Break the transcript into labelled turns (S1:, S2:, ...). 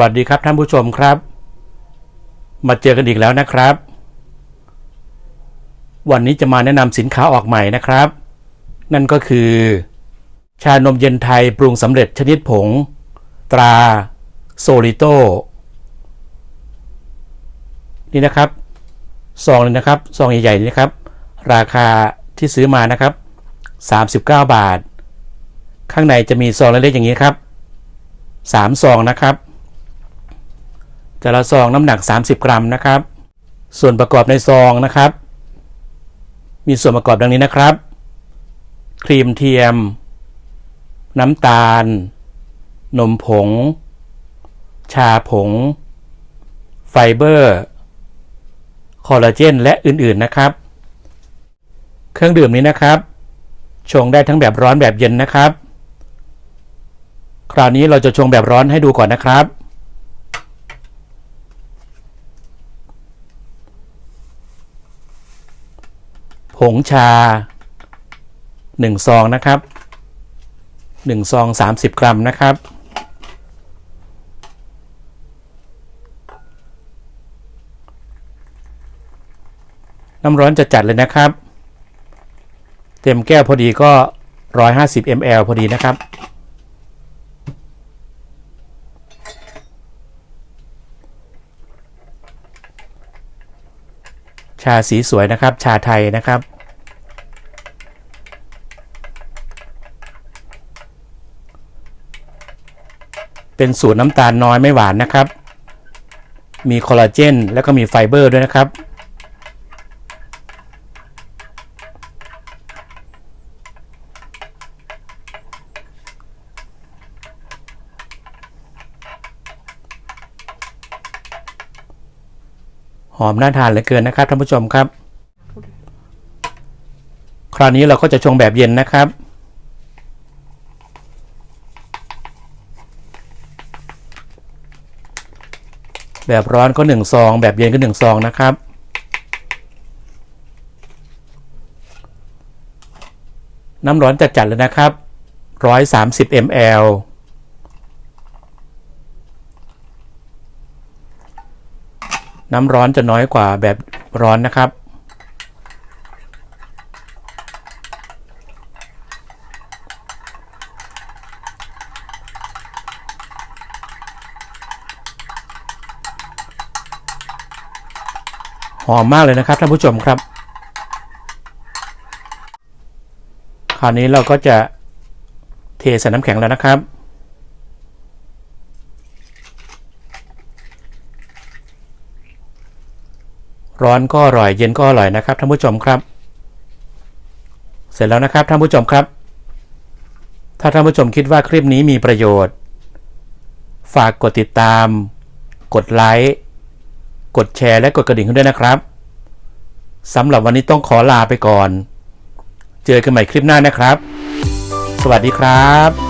S1: วัสดีครับท่านผู้ชมครับ มาเจอกันอีกแล้วนะครับ วันนี้จะมาแนะนำสินค้าออกใหม่นะครับ นั่นก็คือ ชานมเย็นไทยปรุงสำเร็จชนิดผง ตราโซลิโตนี่นะครับซองเลยนะครับซองใหญ่ๆนี่นะครับ ราคาที่ซื้อมานะครับ 39 บาท ข้างในจะมีซองเล็กๆอย่างนี้ครับ3ซองนะครับ แต่ละซองน้ำหนัก 30 กรัมนะครับ ส่วนประกอบในซองนะครับ มีส่วนประกอบดังนี้นะครับ ครีมเทียม น้ำตาล นมผง ชาผง ไฟเบอร์ คอลลาเจน และอื่นๆนะครับ เครื่องดื่มนี้นะครับ ชงได้ทั้งแบบร้อนแบบเย็นนะครับ คราวนี้เราจะชงแบบร้อนให้ดูก่อนนะครับ ผงชา 1 ซองนะครับ 1 ซอง 30 กรัมนะครับ น้ำร้อนจะจัดเลยนะครับ เต็มแก้วพอดีก็ 150 ml พอดีนะครับ ชาสีสวยนะครับ ชาไทยนะครับ เป็นสูตรน้ำตาลน้อยไม่หวานนะครับ มีคอลลาเจน แล้วก็มีไฟเบอร์ด้วยนะครับ หอมน่าทานเหลือเกินนะครับท่านผู้ชมครับ คราวนี้เราก็จะชงแบบเย็นนะครับแบบร้อนก็หนึ่งซอง แบบเย็นก็หนึ่งซองนะครับ น้ำร้อนจัดจัดเลยนะครับ 130 ml น้ำร้อนจะน้อยกว่าแบบร้อนนะครับ หอมมากเลยนะครับท่านผู้ชมครับ คราวนี้เราก็จะเทใส่น้ำแข็งแล้วนะครับ ร้อนก็อร่อยเย็นก็อร่อยนะครับท่านผู้ชมครับ เสร็จแล้วนะครับท่านผู้ชมครับ ถ้าท่านผู้ชมคิดว่าคลิปนี้มีประโยชน์ ฝากกดติดตาม กดไลค์กดแชร์และกดกระดิ่งให้ด้วยนะครับสำหรับวันนี้ต้องขอลาไปก่อน เจอกันใหม่คลิปหน้านะครับ สวัสดีครับ